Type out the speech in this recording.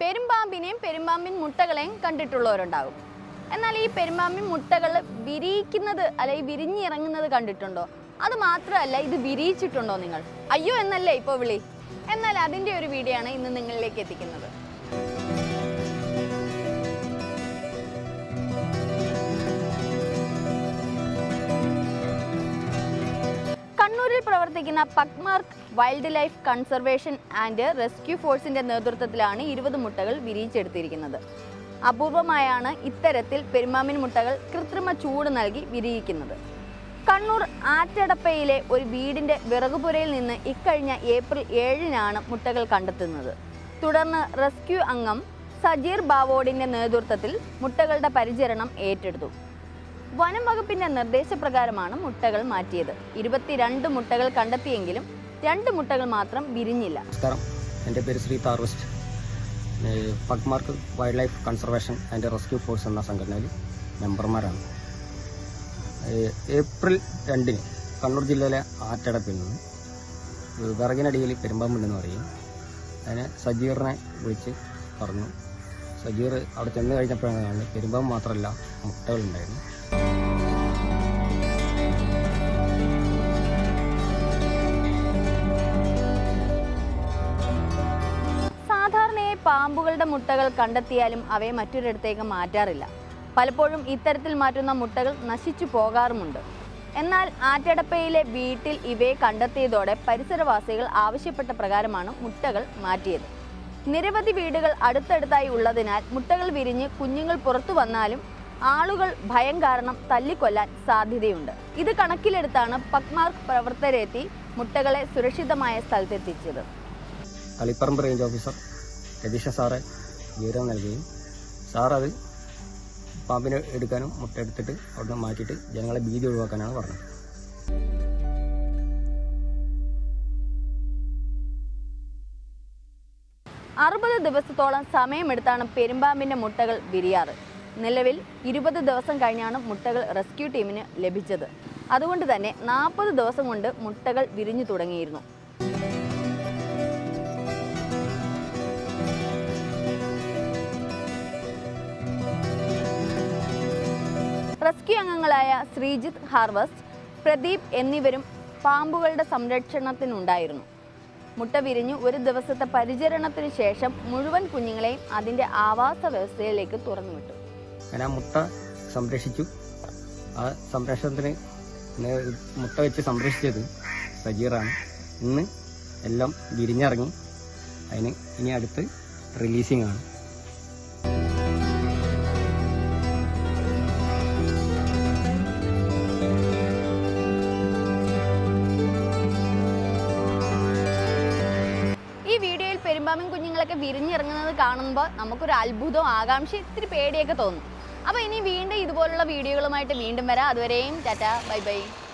പെരുമ്പാമ്പിനെയും പെരുമ്പാമ്പിൻ മുട്ടകളെയും കണ്ടിട്ടുള്ളവരുണ്ടാകും. എന്നാൽ ഈ പെരുമ്പാമ്പിൻ മുട്ടകൾ വിരിയിക്കുന്നത് അല്ലെങ്കിൽ വിരിഞ്ഞിറങ്ങുന്നത് കണ്ടിട്ടുണ്ടോ? അത് മാത്രമല്ല ഇത് വിരിയിച്ചിട്ടുണ്ടോ നിങ്ങൾ? അയ്യോ എന്നല്ലേ ഇപ്പോൾ വിളി. എന്നാൽ അതിന്റെ ഒരു വീഡിയോ ആണ് ഇന്ന് നിങ്ങളിലേക്ക് എത്തിക്കുന്നത്. കണ്ണൂരിൽ പ്രവർത്തിക്കുന്ന pugmark wild life conservation and rescue ഫോഴ്സിന്റെ നേതൃത്വത്തിലാണ് ഇരുപത് മുട്ടകൾ വിരിയിച്ചെടുത്തിരിക്കുന്നത്. അപൂർവമായാണ് ഇത്തരത്തിൽ പെരുമാമിൻ മുട്ടകൾ കൃത്രിമ ചൂട് നൽകി വിരിയിക്കുന്നത്. കണ്ണൂർ ആറ്റടപ്പയിലെ ഒരു വീടിന്റെ വിറകുപുരയിൽ നിന്ന് ഇക്കഴിഞ്ഞ ഏപ്രിൽ ഏഴിനാണ് മുട്ടകൾ കണ്ടെത്തുന്നത്. തുടർന്ന് റെസ്ക്യൂ അംഗം സജീർ ബാവോഡിന്റെ നേതൃത്വത്തിൽ മുട്ടകളുടെ പരിചരണം ഏറ്റെടുത്തു. വനം വകുപ്പിന്റെ നിർദ്ദേശപ്രകാരമാണ് മുട്ടകൾ മാറ്റിയത്. ഇരുപത്തിരണ്ട് മുട്ടകൾ കണ്ടെത്തിയെങ്കിലും രണ്ട് മുട്ടകൾ മാത്രം വിരിഞ്ഞില്ല. എന്റെ പേര് Shri താർവസ്റ്റ്. Pugmark wild life conservation and rescue force എന്ന സംഘടനയിൽ മെമ്പർമാരാണ്. ഏപ്രിൽ രണ്ടിന് കണ്ണൂർ ജില്ലയിലെ ആറ്റടപ്പിൽ നിന്ന് വിറകിനടിയിൽ പെരുമ്പാമ്പുണ്ടെന്ന് പറയും. അതിനെ സജീറിനെ വിളിച്ച് പറഞ്ഞു. സജീർ അവിടെ ചെന്ന് കഴിഞ്ഞപ്പോഴാണ് പെരുമ്പം പെരുമ്പാമ്പ് മാത്രമല്ല മുട്ടകളുണ്ടായിരുന്നു. സാധാരണയായി പാമ്പുകളുടെ മുട്ടകൾ കണ്ടെത്തിയാലും അവയെ മറ്റൊരിടത്തേക്ക് മാറ്റാറില്ല. പലപ്പോഴും ഇത്തരത്തിൽ മാറ്റുന്ന മുട്ടകൾ നശിച്ചു പോകാറുമുണ്ട്. എന്നാൽ ആറ്റടപ്പയിലെ വീട്ടിൽ ഇവയെ കണ്ടെത്തിയതോടെ പരിസരവാസികൾ ആവശ്യപ്പെട്ട പ്രകാരമാണ് മുട്ടകൾ മാറ്റിയത്. നിരവധി വീടുകൾ അടുത്തടുത്തായി ഉള്ളതിനാൽ മുട്ടകൾ വിരിഞ്ഞ് കുഞ്ഞുങ്ങൾ പുറത്തു വന്നാലും ആളുകൾ ഭയം കാരണം തല്ലിക്കൊല്ലാൻ സാധ്യതയുണ്ട്. ഇത് കണക്കിലെടുത്താണ് പക്മാർക്ക് പ്രവർത്തകരെത്തി മുട്ടകളെ സുരക്ഷിതമായ സ്ഥലത്തെത്തിച്ചത്. തളിപ്പറമ്പ് റേഞ്ച് ഓഫീസർ രതീഷ സാറെ വിവരം നൽകുകയും സാർ അത് പാമ്പിനെ എടുക്കാനും മുട്ട എടുത്തിട്ട് അവിടുന്ന് മാറ്റിയിട്ട് ജനങ്ങളെ ഭീതി ഒഴിവാക്കാനാണ് പറഞ്ഞത്. അറുപത് ദിവസത്തോളം സമയമെടുത്താണ് പെരുമ്പാമ്പിന്റെ മുട്ടകൾ വിരിയാറ്. നിലവിൽ ഇരുപത് ദിവസം കഴിഞ്ഞാണ് മുട്ടകൾ റെസ്ക്യൂ ടീമിന് ലഭിച്ചത്. അതുകൊണ്ട് തന്നെ നാൽപ്പത് ദിവസം കൊണ്ട് മുട്ടകൾ വിരിഞ്ഞു തുടങ്ങിയിരുന്നു. റെസ്ക്യൂ അംഗങ്ങളായ ശ്രീജിത്ത് ഹാർവസ്റ്റ് പ്രദീപ് എന്നിവരും പാമ്പുകളുടെ സംരക്ഷണത്തിനുണ്ടായിരുന്നു. മുട്ട വിരിഞ്ഞു ഒരു ദിവസത്തെ പരിചരണത്തിന് ശേഷം മുഴുവൻ കുഞ്ഞുങ്ങളെയും അതിന്റെ ആവാസ വ്യവസ്ഥയിലേക്ക് തുറന്നുവിട്ടു. അങ്ങനെ ആ മുട്ട സംരക്ഷിച്ചു. ആ സംരക്ഷണത്തിന് മുട്ട വെച്ച് സംരക്ഷിച്ചത് സജീറാണ്. ഇന്ന് എല്ലാം വിരിഞ്ഞിറങ്ങി. അതിന് ഇനി അടുത്ത് റിലീസിംഗ് ആണ്. പെരുമ്പാമ്പൻ കുഞ്ഞുങ്ങളൊക്കെ വിരിഞ്ഞിറങ്ങുന്നത് കാണുമ്പോൾ നമുക്കൊരു അത്ഭുതവും ആകാംക്ഷ ഇത്തിരി പേടിയൊക്കെ തോന്നും. അപ്പോൾ ഇനി വീണ്ടും ഇതുപോലുള്ള വീഡിയോകളുമായിട്ട് വീണ്ടും വരാം. അതുവരെയും ടാറ്റ. Bye bye.